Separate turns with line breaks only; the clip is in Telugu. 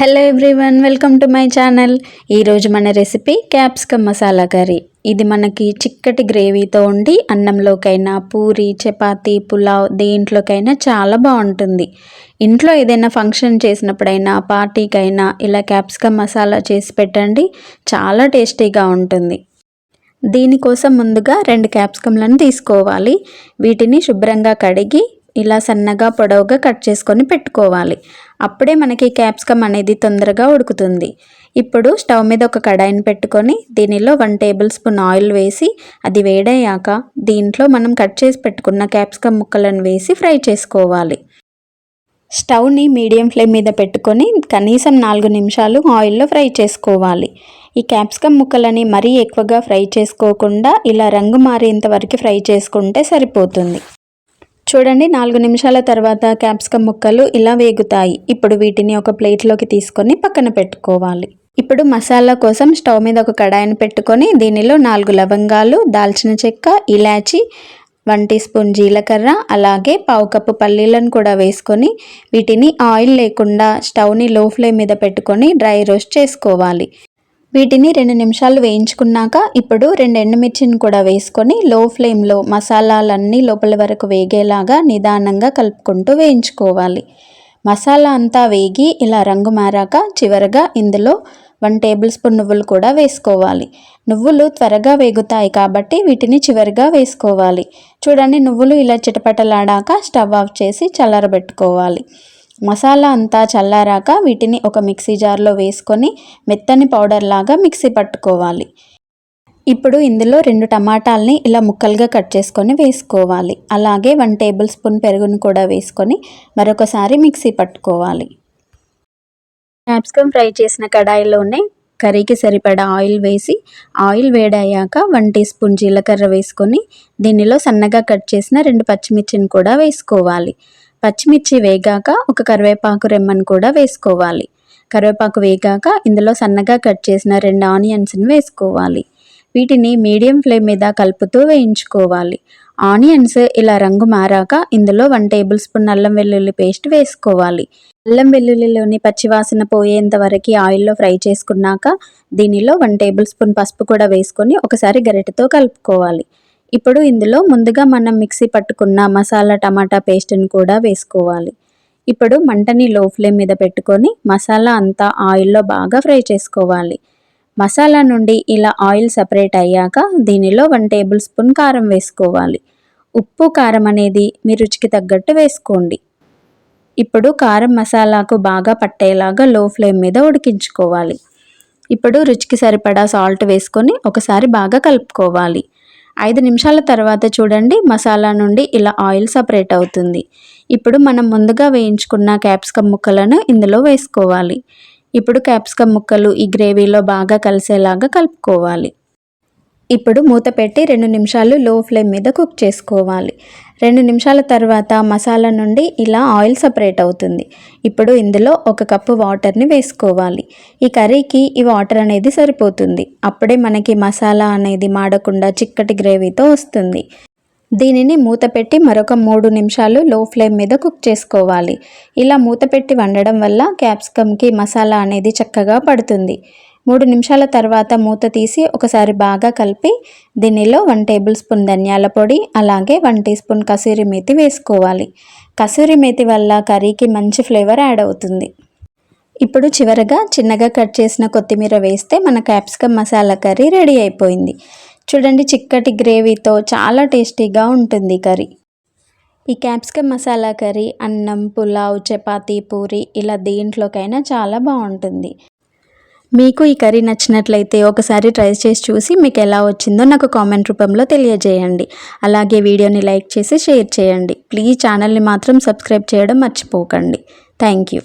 Hello everyone welcome to my channel ఈరోజు మన రెసిపీ క్యాప్సికమ్ మసాలా కర్రీ ఇది మనకి చిక్కటి గ్రేవీతో ఉండి అన్నంలోకైనా పూరి చపాతీ పులావ్ దేంట్లోకైనా చాలా బాగుంటుంది. ఇంట్లో ఏదైనా ఫంక్షన్ చేసినప్పుడైనా పార్టీకైనా ఇలా క్యాప్సికమ్ మసాలా చేసి పెట్టండి చాలా టేస్టీగా ఉంటుంది. దీనికోసం ముందుగా రెండు క్యాప్సికమ్లను తీసుకోవాలి. వీటిని శుభ్రంగా కడిగి ఇలా సన్నగా పొడవుగా కట్ చేసుకొని పెట్టుకోవాలి. అప్పుడే మనకి క్యాప్సికమ్ అనేది తొందరగా ఉడుకుతుంది. ఇప్పుడు స్టవ్ మీద ఒక కడాయిని పెట్టుకొని దీనిలో వన్ టేబుల్ స్పూన్ ఆయిల్ వేసి అది వేడయ్యాక దీంట్లో మనం కట్ చేసి పెట్టుకున్న క్యాప్సికమ్ ముక్కలను వేసి ఫ్రై చేసుకోవాలి. స్టవ్ని మీడియం ఫ్లేమ్ మీద పెట్టుకొని కనీసం నాలుగు నిమిషాలు ఆయిల్లో ఫ్రై చేసుకోవాలి. ఈ క్యాప్సికమ్ ముక్కలని మరీ ఎక్కువగా ఫ్రై చేసుకోకుండా ఇలా రంగు మారేంత వరకు ఫ్రై చేసుకుంటే సరిపోతుంది. చూడండి నాలుగు నిమిషాల తర్వాత క్యాప్సికమ్ ముక్కలు ఇలా వేగుతాయి. ఇప్పుడు వీటిని ఒక ప్లేట్లోకి తీసుకొని పక్కన పెట్టుకోవాలి. ఇప్పుడు మసాలా కోసం స్టవ్ మీద ఒక కడాయిని పెట్టుకొని దీనిలో నాలుగు లవంగాలు దాల్చిన చెక్క ఇలాచి వన్ టీ స్పూన్ జీలకర్ర అలాగే పావు కప్పు పల్లీలను కూడా వేసుకొని వీటిని ఆయిల్ లేకుండా స్టవ్ని లో ఫ్లేమ్ మీద పెట్టుకొని డ్రై రోస్ట్ చేసుకోవాలి. వీటిని రెండు నిమిషాలు వేయించుకున్నాక ఇప్పుడు రెండు ఎండుమిర్చిని కూడా వేసుకొని లో ఫ్లేమ్లో మసాలాలన్నీ లోపల వరకు వేగేలాగా నిదానంగా కలుపుకుంటూ వేయించుకోవాలి. మసాలా అంతా వేగి ఇలా రంగు మారాక చివరగా ఇందులో వన్ టేబుల్ స్పూన్ నువ్వులు కూడా వేసుకోవాలి. నువ్వులు త్వరగా వేగుతాయి కాబట్టి వీటిని చివరిగా వేసుకోవాలి. చూడండి నువ్వులు ఇలా చిటపటలాడాక స్టవ్ ఆఫ్ చేసి చల్లరబెట్టుకోవాలి. మసాలా అంతా చల్లారాక వీటిని ఒక మిక్సీ జార్లో వేసుకొని మెత్తని పౌడర్ లాగా మిక్సీ పట్టుకోవాలి. ఇప్పుడు ఇందులో రెండు టమాటాలని ఇలా ముక్కలుగా కట్ చేసుకొని వేసుకోవాలి. అలాగే వన్ టేబుల్ స్పూన్ పెరుగును కూడా వేసుకొని మరొకసారి మిక్సీ పట్టుకోవాలి. క్యాప్సికమ్ ఫ్రై చేసిన కడాయిలోనే కర్రీకి సరిపడా ఆయిల్ వేసి ఆయిల్ వేడయ్యాక వన్ టీ స్పూన్ జీలకర్ర వేసుకొని దీనిలో సన్నగా కట్ చేసిన రెండు పచ్చిమిర్చిని కూడా వేసుకోవాలి. పచ్చిమిర్చి వేగాక ఒక కరివేపాకు రెమ్మను కూడా వేసుకోవాలి. కరివేపాకు వేగాక ఇందులో సన్నగా కట్ చేసిన రెండు ఆనియన్స్ని వేసుకోవాలి. వీటిని మీడియం ఫ్లేమ్ మీద కలుపుతూ వేయించుకోవాలి. ఆనియన్స్ ఇలా రంగు మారాక ఇందులో వన్ టేబుల్ స్పూన్ అల్లం వెల్లుల్లి పేస్ట్ వేసుకోవాలి. అల్లం వెల్లుల్లిలోని పచ్చివాసన పోయేంత వరకు ఆయిల్లో ఫ్రై చేసుకున్నాక దీనిలో వన్ టేబుల్ స్పూన్ పసుపు కూడా వేసుకొని ఒకసారి గరిటెతో కలుపుకోవాలి. ఇప్పుడు ఇందులో ముందుగా మనం మిక్సీ పట్టుకున్న మసాలా టమాటా పేస్ట్ని కూడా వేసుకోవాలి. ఇప్పుడు మంటని లో ఫ్లేమ్ మీద పెట్టుకొని మసాలా అంతా ఆయిల్లో బాగా ఫ్రై చేసుకోవాలి. మసాలా నుండి ఇలా ఆయిల్ సపరేట్ అయ్యాక దీనిలో వన్ టేబుల్ స్పూన్ కారం వేసుకోవాలి. ఉప్పు కారం అనేది మీ రుచికి తగ్గట్టు వేసుకోండి. ఇప్పుడు కారం మసాలాకు బాగా పట్టేలాగా లో ఫ్లేమ్ మీద ఉడికించుకోవాలి. ఇప్పుడు రుచికి సరిపడా సాల్ట్ వేసుకొని ఒకసారి బాగా కలుపుకోవాలి. ఐదు నిమిషాల తర్వాత చూడండి మసాలా నుండి ఇలా ఆయిల్ సపరేట్ అవుతుంది. ఇప్పుడు మనం ముందుగా వేయించుకున్న క్యాప్సికమ్ ముక్కలను ఇందులో వేసుకోవాలి. ఇప్పుడు క్యాప్సికమ్ ముక్కలు ఈ గ్రేవీలో బాగా కలిసేలాగా కలుపుకోవాలి. ఇప్పుడు మూత పెట్టి రెండు నిమిషాలు లో ఫ్లేమ్ మీద కుక్ చేసుకోవాలి. రెండు నిమిషాల తర్వాత మసాలా నుండి ఇలా ఆయిల్ సపరేట్ అవుతుంది. ఇప్పుడు ఇందులో ఒక కప్పు వాటర్ని వేసుకోవాలి. ఈ కర్రీకి ఈ వాటర్ అనేది సరిపోతుంది. అప్పుడే మనకి మసాలా అనేది మాడకుండా చిక్కటి గ్రేవీతో వస్తుంది. దీనిని మూత పెట్టి మరొక మూడు నిమిషాలు లో ఫ్లేమ్ మీద కుక్ చేసుకోవాలి. ఇలా మూత పెట్టి వండడం వల్ల క్యాప్సికమ్కి మసాలా అనేది చక్కగా పడుతుంది. మూడు నిమిషాల తర్వాత మూత తీసి ఒకసారి బాగా కలిపి దీనిలో వన్ టేబుల్ స్పూన్ ధనియాల పొడి అలాగే one teaspoon kasuri methi వేసుకోవాలి. కసూరి మేతి వల్ల కర్రీకి మంచి ఫ్లేవర్ యాడ్ అవుతుంది. ఇప్పుడు చివరగా చిన్నగా కట్ చేసిన కొత్తిమీర వేస్తే మన క్యాప్సికమ్ మసాలా కర్రీ రెడీ అయిపోయింది. చూడండి చిక్కటి గ్రేవీతో చాలా టేస్టీగా ఉంటుంది కర్రీ. ఈ క్యాప్సికమ్ మసాలా కర్రీ అన్నం పులావ్ చపాతీ పూరి ఇలా దేంట్లోకైనా చాలా బాగుంటుంది. మీకు ఈ కర్రీ నచ్చినట్లయితే ఒకసారి ట్రై చేసి చూసి మీకు ఎలా వచ్చిందో నాకు కామెంట్ రూపంలో తెలియజేయండి. అలాగే వీడియోని లైక్ చేసి షేర్ చేయండి. ప్లీజ్ ఛానల్ని మాత్రం సబ్స్క్రైబ్ చేయడం మర్చిపోకండి. Thank you.